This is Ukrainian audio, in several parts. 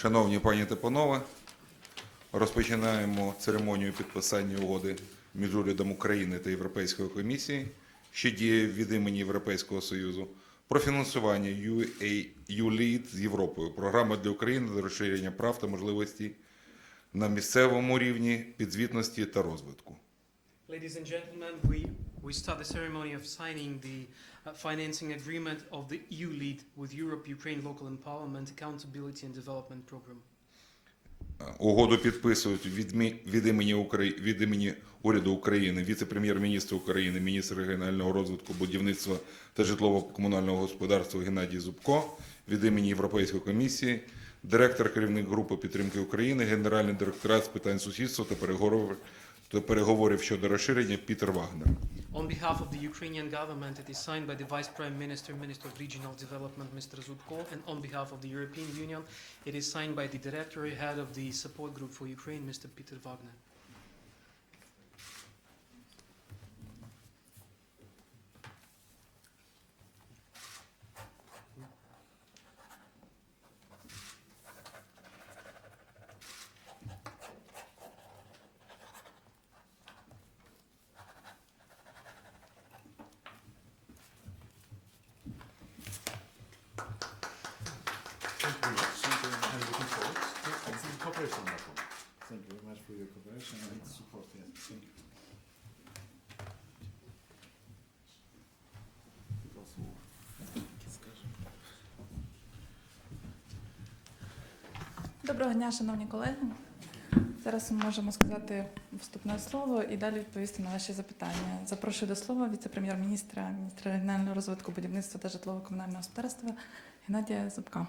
Шановні пані та панове, розпочинаємо церемонію підписання угоди між урядом України та Європейської комісії, що діє від імені Європейського Союзу, про фінансування ULEAD з Європою, програма для України для розширення прав та можливостей на місцевому рівні підзвітності та розвитку. Ladies and gentlemen, we, we start the ceremony of signing the uh, financing agreement of the EU lead with Europe Ukraine Local Empowerment Accountability and Development Program. Угоду підписують від, від, імені Украї... від імені уряду України, віце-прем'єр-міністр України, міністр регіонального розвитку, будівництва та житлово-комунального господарства Геннадій Зубко, від імені Європейської комісії, директор керівник групи підтримки України, генеральний директорат з питань сусідства та переговорів, та переговорів щодо розширення Пітер Вагнер. On behalf of the Ukrainian government, it is signed by the Vice Prime Minister, Minister of Regional Development, Mr. Zubko, and on behalf of the European Union, it is signed by the Director Head of the Support Group for Ukraine, Mr. Peter Wagner. Доброго дня, шановні колеги. Зараз ми можемо сказати вступне слово і далі відповісти на ваші запитання. Запрошую до слова віце-прем'єр-міністра, міністра регіонального розвитку будівництва та житлово-комунального господарства Геннадія Зубка.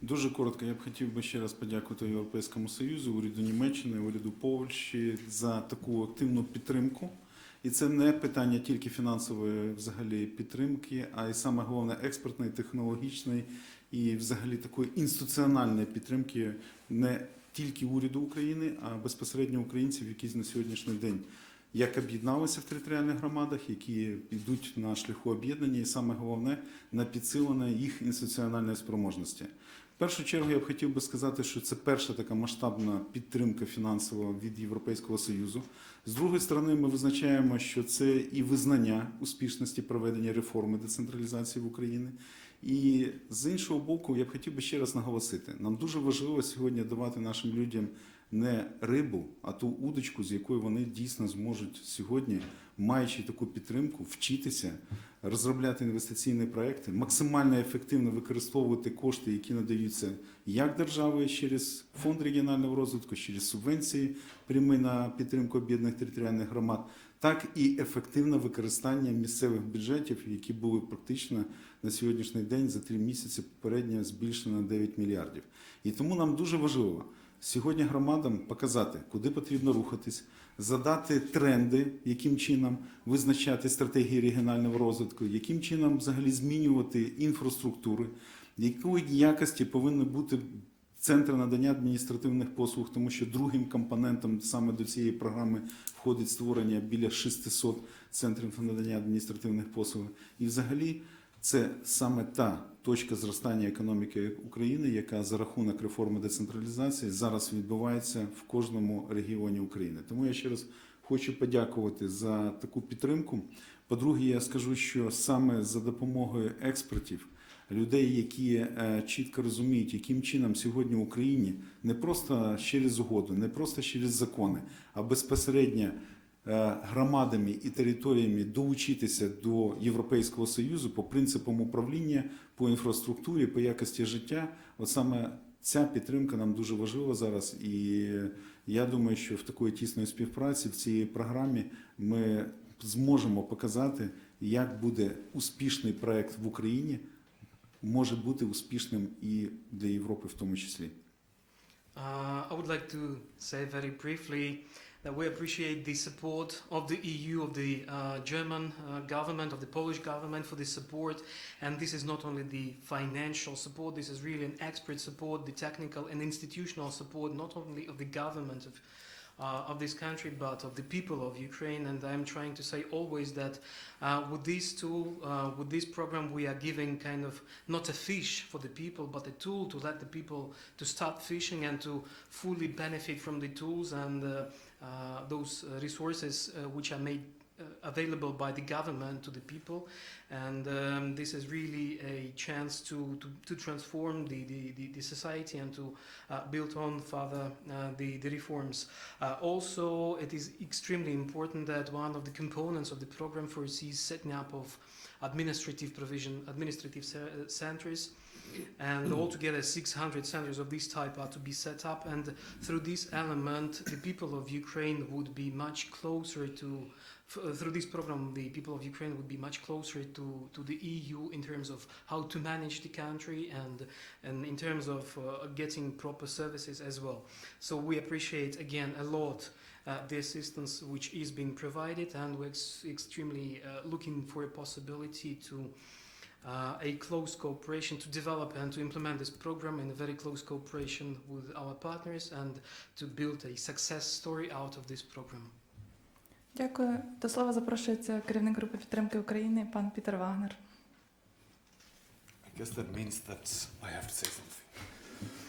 Дуже коротко, я б хотів би ще раз подякувати Європейському Союзу, уряду Німеччини, уряду Польщі за таку активну підтримку. І це не питання тільки фінансової взагалі підтримки, а й саме головне експертної, технологічної і взагалі такої інституціональної підтримки не тільки уряду України, а безпосередньо українців, які на сьогоднішній день як об'єдналися в територіальних громадах, які йдуть на шляху об'єднання, і саме головне на підсилення їх інституціональної спроможності. Першу чергу я б хотів би сказати, що це перша така масштабна підтримка фінансова від Європейського Союзу. З другої сторони, ми визначаємо, що це і визнання успішності проведення реформи децентралізації в Україні. І з іншого боку, я б хотів би ще раз наголосити: нам дуже важливо сьогодні давати нашим людям не рибу, а ту удочку, з якою вони дійсно зможуть сьогодні, маючи таку підтримку, вчитися, розробляти інвестиційні проекти, максимально ефективно використовувати кошти, які надаються як державою через фонд регіонального розвитку, через субвенції прямі на підтримку об'єднаних територіальних громад, так і ефективне використання місцевих бюджетів, які були практично на сьогоднішній день за три місяці попередньо збільшено на 9 мільярдів. І тому нам дуже важливо сьогодні громадам показати, куди потрібно рухатись, задати тренди, яким чином визначати стратегії регіонального розвитку, яким чином взагалі змінювати інфраструктури, якої якості повинні бути центри надання адміністративних послуг, тому що другим компонентом саме до цієї програми входить створення біля 600 центрів надання адміністративних послуг. І взагалі це саме та точка зростання економіки України, яка за рахунок реформи децентралізації зараз відбувається в кожному регіоні України. Тому я ще раз хочу подякувати за таку підтримку. По-друге, я скажу, що саме за допомогою експертів, людей, які е, чітко розуміють, яким чином сьогодні в Україні не просто через угоду, не просто через закони, а безпосередньо громадами і територіями долучитися до Європейського Союзу по принципам управління, по інфраструктурі, по якості життя. От саме ця підтримка нам дуже важлива зараз. І я думаю, що в такої тісної співпраці в цій програмі ми зможемо показати, як буде успішний проект в Україні, може бути успішним і для Європи в тому числі. Uh, I would like to say very briefly that we appreciate the support of the EU, of the uh, German uh, government, of the Polish government for this support. And this is not only the financial support, this is really an expert support, the technical and institutional support, not only of the government of, uh, of this country, but of the people of Ukraine. And I'm trying to say always that uh, with this tool, uh, with this program, we are giving kind of not a fish for the people, but a tool to let the people to start fishing and to fully benefit from the tools and uh, those uh, resources uh, which are made uh, available by the government to the people. And um, this is really a chance to, to, to transform the, the, the, the society and to uh, build on further uh, the, the reforms. Uh, also, it is extremely important that one of the components of the program foresees setting up of administrative provision, administrative uh, centers. And altogether, 600 centers of this type are to be set up. And through this element, the people of Ukraine would be much closer to, uh, through this program, the people of Ukraine would be much closer to, to the EU in terms of how to manage the country and, and in terms of uh, getting proper services as well. So we appreciate again a lot the assistance which is being provided, and we're ex- extremely uh, looking for a possibility to uh, a close cooperation to develop and to implement this program in a very close cooperation with our partners and to build a success story out of this program. Дякую. До слова запрошується керівник групи підтримки України пан Пітер Вагнер. I guess that means that I have to say something.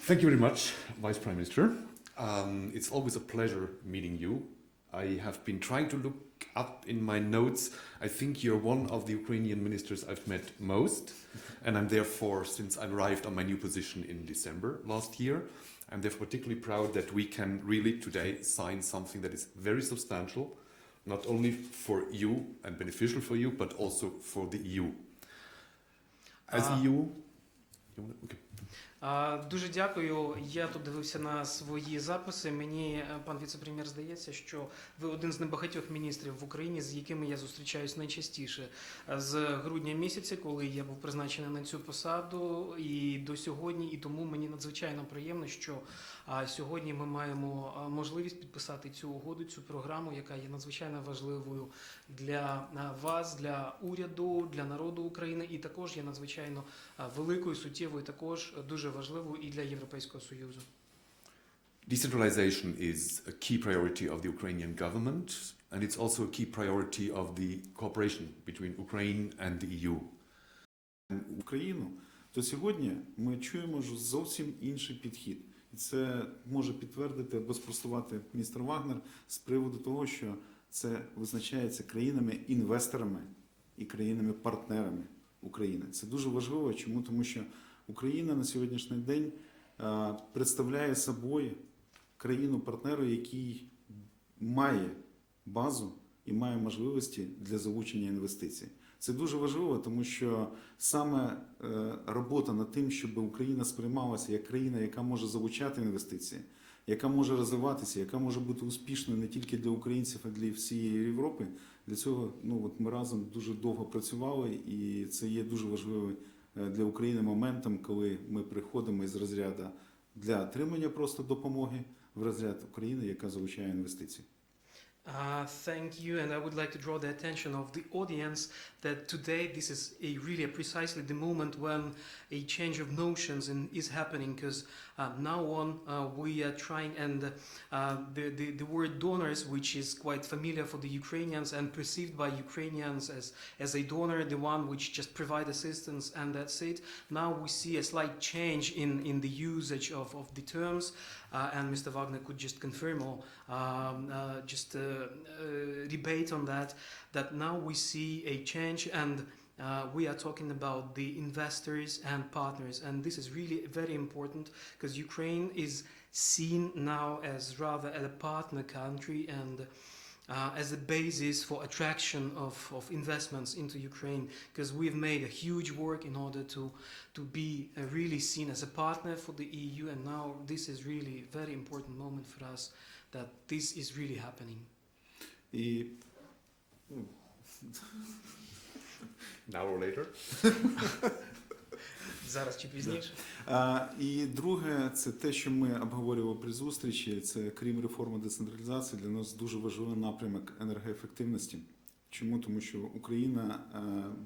Thank you very much, Vice Prime Minister. Um, it's always a pleasure meeting you. I have been trying to look up in my notes. I think you're one of the Ukrainian ministers I've met most, and I'm therefore, since I arrived on my new position in December last year, I'm therefore particularly proud that we can really today sign something that is very substantial, not only for you and beneficial for you, but also for the EU. As Uh, EU, you wanna- okay. Дуже дякую. Я тут дивився на свої записи. Мені е, пан віце-прем'єр здається, що ви один з небагатьох міністрів в Україні, з якими я зустрічаюсь найчастіше з грудня місяця, коли я був призначений на цю посаду, і до сьогодні. І тому мені надзвичайно приємно, що сьогодні ми маємо можливість підписати цю угоду, цю програму, яка є надзвичайно важливою для вас, для уряду, для народу України, і також є надзвичайно великою, суттєвою, також дуже важливою і для Європейського Союзу. Decentralization is a key priority of the Ukrainian government, and it's also a key priority of the cooperation between Ukraine and the EU. Україну, то сьогодні ми чуємо ж зовсім інший підхід. І це може підтвердити або спростувати містер Вагнер з приводу того, що це визначається країнами-інвесторами і країнами-партнерами України. Це дуже важливо. Чому? Тому що Україна на сьогоднішній день е, представляє собою країну-партнеру, який має базу і має можливості для залучення інвестицій. Це дуже важливо, тому що саме е, робота над тим, щоб Україна сприймалася як країна, яка може залучати інвестиції, яка може розвиватися, яка може бути успішною не тільки для українців, а для всієї Європи. Для цього ну от ми разом дуже довго працювали, і це є дуже важливим е, для України моментом, коли ми приходимо із розряду для отримання просто допомоги в розряд України, яка залучає інвестиції. Uh, thank you, and I would like to draw the attention of the audience that today this is a really precisely the moment when a change of notions in, is happening. Because uh, now on uh, we are trying, and uh, the, the the word donors, which is quite familiar for the Ukrainians and perceived by Ukrainians as as a donor, the one which just provide assistance and that's it. Now we see a slight change in in the usage of of the terms, uh, and Mr. Wagner could just confirm or um, uh, just debate on that. That now we see a change, and uh, we are talking about the investors and partners, and this is really very important because Ukraine is seen now as rather a partner country and. Uh, as a basis for attraction of, of investments into Ukraine, because we've made a huge work in order to to be uh, really seen as a partner for the EU, and now this is really a very important moment for us that this is really happening. І An hour later. Зараз чи пізніше. А, і друге, це те, що ми обговорювали при зустрічі. Це крім реформи децентралізації, для нас дуже важливий напрямок енергоефективності. Чому? Тому що Україна е,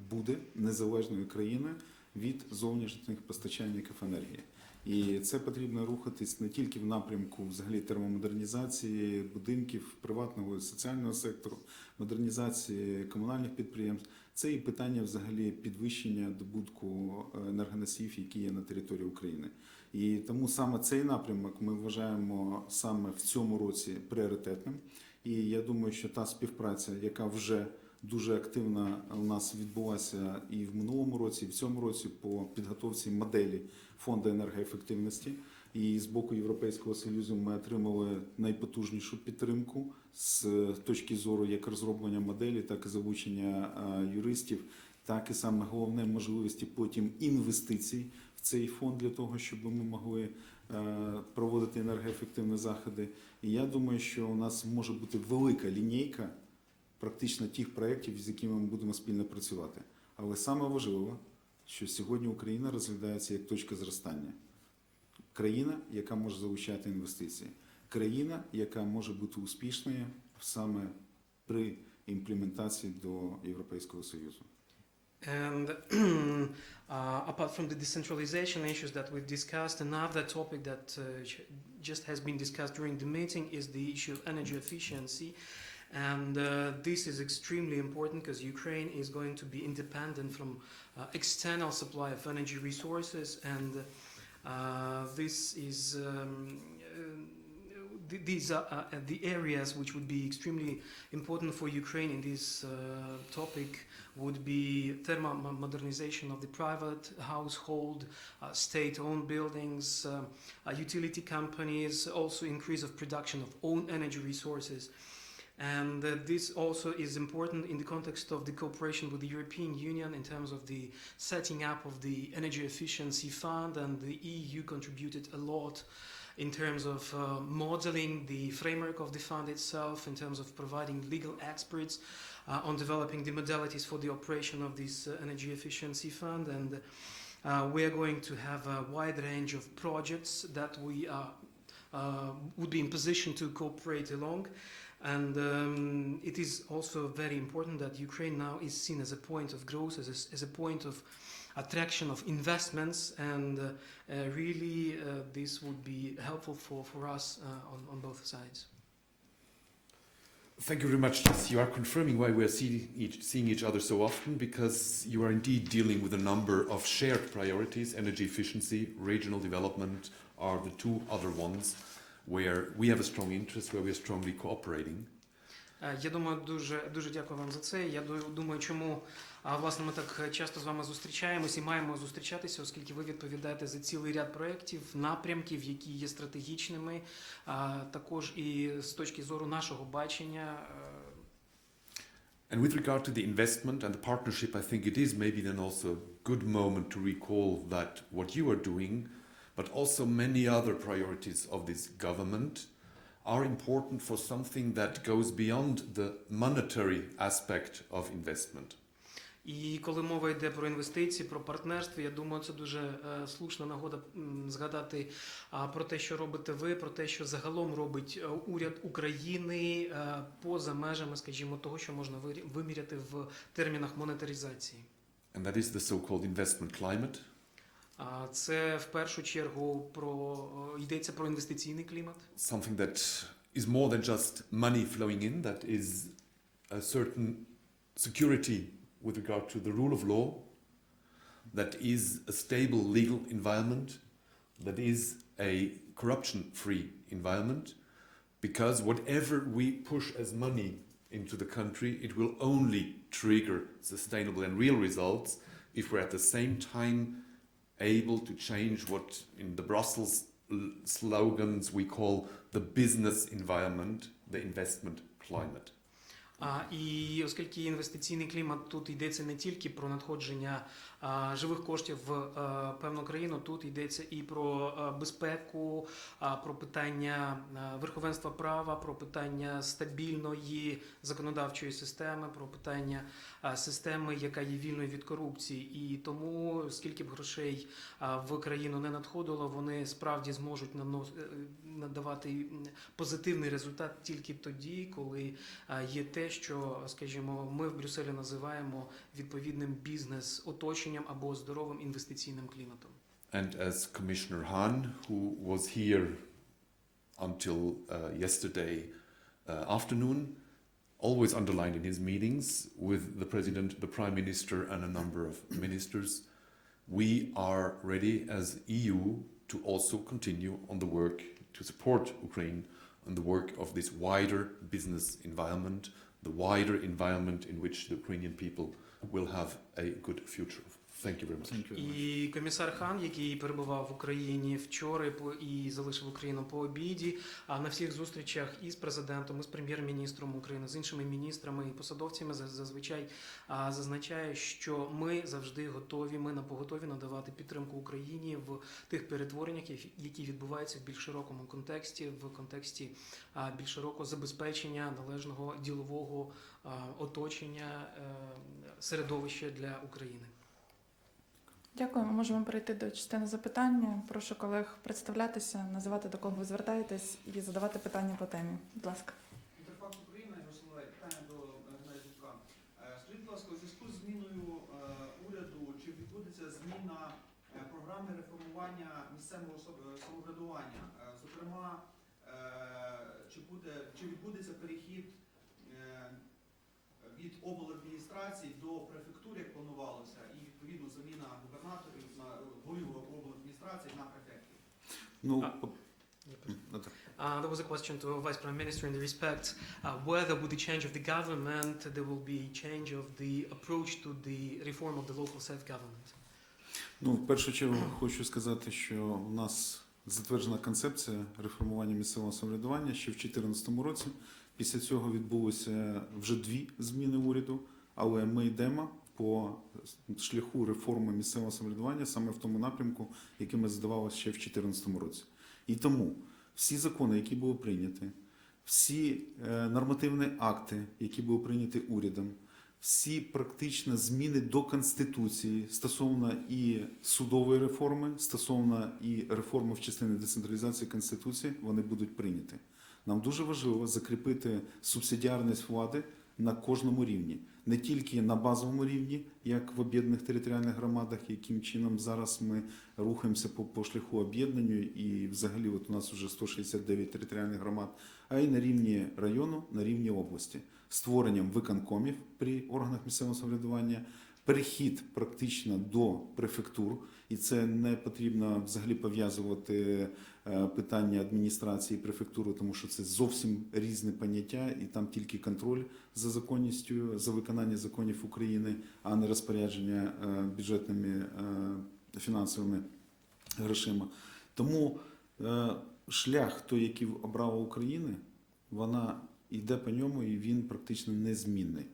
буде незалежною країною від зовнішніх постачальників енергії. І це потрібно рухатись не тільки в напрямку взагалі термомодернізації будинків приватного і соціального сектору, модернізації комунальних підприємств. Це і питання взагалі підвищення добутку е, енергоносіїв, які є на території України. І тому саме цей напрямок ми вважаємо саме в цьому році пріоритетним. І я думаю, що та співпраця, яка вже дуже активно у нас відбулася і в минулому році, і в цьому році по підготовці моделі фонду енергоефективності. І з боку Європейського союзу ми отримали найпотужнішу підтримку з точки зору як розроблення моделі, так і залучення е, юристів, так і саме головне можливості потім інвестицій в цей фонд для того, щоб ми могли е, проводити енергоефективні заходи. І я думаю, що у нас може бути велика лінійка практично тих проєктів, з якими ми будемо спільно працювати. Але саме важливо, що сьогодні Україна розглядається як точка зростання. Країна, яка може залучати інвестиції, країна, яка може бути успішною саме при імплементації до Європейського Союзу. And uh, apart from the decentralization issues that we've discussed, another topic that uh, just has been discussed during the meeting is the issue of energy efficiency. And uh, this is extremely important because Ukraine is going to be independent from uh, external supply of energy resources, and uh, this is um, uh, th- these are uh, the areas which would be extremely important for Ukraine in this uh, topic would be thermal modernization of the private household, uh, state-owned buildings, uh, uh, utility companies, also increase of production of own energy resources. And uh, this also is important in the context of the cooperation with the European Union in terms of the setting up of the energy efficiency fund, and the EU contributed a lot in terms of uh, modeling the framework of the fund itself, in terms of providing legal experts uh, on developing the modalities for the operation of this uh, energy efficiency fund. And uh, we are going to have a wide range of projects that we are, uh, would be in position to cooperate along. And um, it is also very important that Ukraine now is seen as a point of growth, as a, as a point of attraction of investments, and uh, uh, really uh, this would be helpful for, for us uh, on, on both sides. Thank you very much. Yes, you are confirming why we are see each, seeing each other so often because you are indeed dealing with a number of shared priorities. Energy efficiency, regional development are the two other ones where we have a strong interest, where we are strongly cooperating. Е, Я думаю, дуже дуже дякую вам за це. Я ду- думаю, чому власне ми так часто з вами зустрічаємось і маємо зустрічатися, оскільки ви відповідаєте за цілий ряд проєктів, напрямків, які є стратегічними, а також і з точки зору нашого бачення. е, And with regard to the investment and the partnership, I think it is maybe then also a good moment to recall that what you are doing, but also many other priorities of this government, are important for something that goes beyond the monetary aspect of investment. І коли мова йде про інвестиції, про партнерство, я думаю, це дуже е, слушна нагода згадати про те, що робите ви, про те, що загалом робить е, уряд України е, поза межами, скажімо, того, що можна виміряти в термінах монетаризації. And that is the so-called investment climate. А Це в першу чергу про е, йдеться про інвестиційний клімат. something that is more than just money flowing in, that is a certain security with regard to the rule of law, that is a stable legal environment, that is a corruption free environment, because whatever we push as money into the country, it will only trigger sustainable and real results if we're at the same time able to change what in the Brussels l- slogans we call the business environment, the investment climate. А, і оскільки інвестиційний клімат тут йдеться не тільки про надходження а, живих коштів в певну країну, тут йдеться і про безпеку, про питання верховенства права, про питання стабільної законодавчої системи, про питання системи, яка є вільною від корупції. І тому, скільки б грошей в країну не надходило, вони справді зможуть е, надавати позитивний результат тільки тоді, коли є те, що, скажімо, ми в Брюсселі називаємо відповідним бізнес-оточенням або здоровим інвестиційним кліматом. and as Commissioner Hahn, who was here until uh, yesterday uh, afternoon, always underlined in his meetings with the President, the Prime Minister, and a number of ministers, we are ready as EU to also continue on the work to support Ukraine on the work of this wider business environment, the wider environment in which the Ukrainian people will have a good future. Thank you very much. Thank you very much. І комісар Хан, який перебував в Україні вчора по- і залишив Україну по обіді, а на всіх зустрічах із президентом, із прем'єр-міністром України, з іншими міністрами і посадовцями за- зазвичай зазначає, що ми завжди готові. Ми на поготові надавати підтримку Україні в тих перетвореннях, які- відбуваються в більш широкому контексті, в контексті більш широкого забезпечення належного ділового оточення е, середовища для України. Дякую. Ми можемо перейти до частини запитання. Прошу колег представлятися, називати до кого ви звертаєтесь і задавати питання по темі. Будь ласка. Інтерфакс Україна, Ярославе, питання до Геннадія. Е, Скажіть, будь ласка, у зв'язку зміною е, уряду, чи відбудеться зміна е, програми реформування місцевого самоврядування? Зокрема, чи буде чи відбудеться перехід від обладміністрацій до префектур, як планувалося, заміна губернаторів на голів обладміністрацій на префектів? Ну, по- Ну, так. Uh, there was a question to Vice Prime Minister in the respect uh, whether with the change of the government there will be change of the approach to the reform of the local self-government. Ну, в першу чергу хочу сказати, що у нас затверджена концепція реформування місцевого самоврядування ще в 2014 році. Після цього відбулося вже дві зміни уряду, але ми йдемо по шляху реформи місцевого самоврядування саме в тому напрямку, який ми задавали ще в 2014 році. І тому всі закони, які були прийняті, всі е, нормативні акти, які були прийняті урядом, всі практично зміни до Конституції стосовно і судової реформи, стосовно і реформи в частині децентралізації Конституції, вони будуть прийняті. Нам дуже важливо закріпити субсидіарність влади на кожному рівні, не тільки на базовому рівні, як в об'єднаних територіальних громадах, яким чином зараз ми рухаємося по, по шляху об'єднанню, і взагалі от у нас вже 169 територіальних громад, а й на рівні району, на рівні області, створенням виконкомів при органах місцевого самоврядування, перехід практично до префектур, і це не потрібно взагалі пов'язувати е, питання адміністрації префектури, тому що це зовсім різне поняття, і там тільки контроль за законністю, за виконання законів України, а не розпорядження е, бюджетними е, фінансовими грошима. Тому шлях, той, який обрала Україна, вона йде по ньому, і він практично незмінний.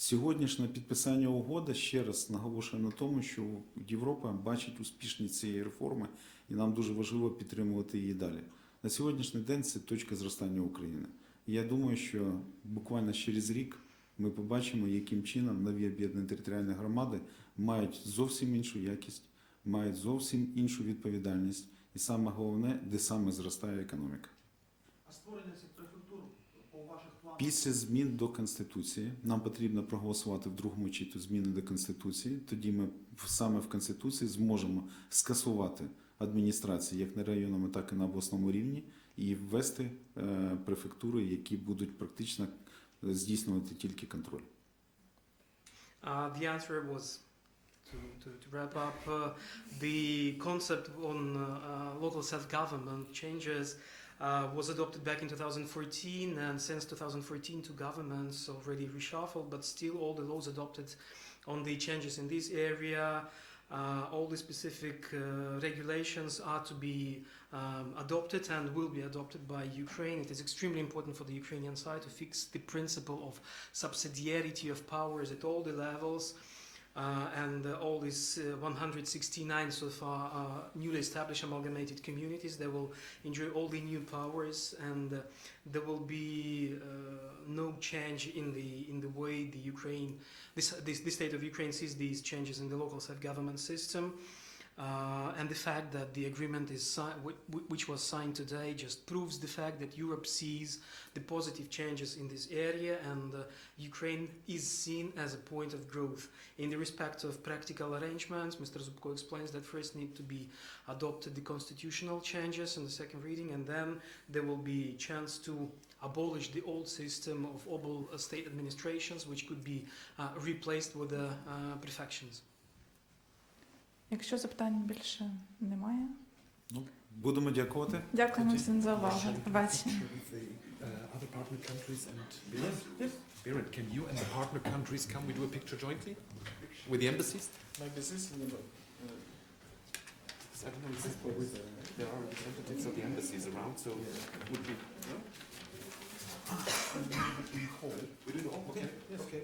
Сьогоднішнє підписання угоди ще раз наголошує на тому, що Європа бачить успішність цієї реформи, і нам дуже важливо підтримувати її далі. На сьогоднішній день це точка зростання України. Я думаю, що буквально через рік ми побачимо, яким чином нові об'єднані територіальні громади мають зовсім іншу якість, мають зовсім іншу відповідальність, і саме головне, де саме зростає економіка. А створення цих префектур по ваших планах? Після змін до Конституції нам потрібно проголосувати в другому читу зміни до Конституції. Тоді ми саме в Конституції зможемо скасувати адміністрації як на районному, так і на обласному рівні, і ввести е, префектури, які будуть практично е, здійснювати тільки контроль. Uh, the answer was to, to, to wrap up uh, the concept on uh, uh, local self-government changes uh, was adopted back in 2014 and since 2014 two governments already reshuffled but still all the laws adopted on the changes in this area uh, all the specific uh, regulations are to be um, adopted and will be adopted by Ukraine. It is extremely important for the Ukrainian side to fix the principle of subsidiarity of powers at all the levels. Uh, and uh, all these uh, 169 so far newly established amalgamated communities, they will enjoy all the new powers, and there will be no change in the in the way the Ukraine, this, this the state of Ukraine sees these changes in the local self-government system. Uh, and the fact that the agreement is si- whi- whi- which was signed today just proves the fact that Europe sees the positive changes in this area and uh, Ukraine is seen as a point of growth. In the respect of practical arrangements, Mr. Zubko explains that first need to be adopted the constitutional changes in the second reading and then there will be chance to abolish the old system of obol state administrations which could be uh, replaced with the uh, prefections. Якщо запитань більше немає, Будемо дякувати. дякуємо всім за увагу. До побачення. With the uh, other partner countries and Berit? Yes. Berit, can you and the partner countries come we do a picture jointly? With the embassies? Because I don't know, this is with, there are representatives of the embassies around, so would be. We do it all, okay, yes. Okay.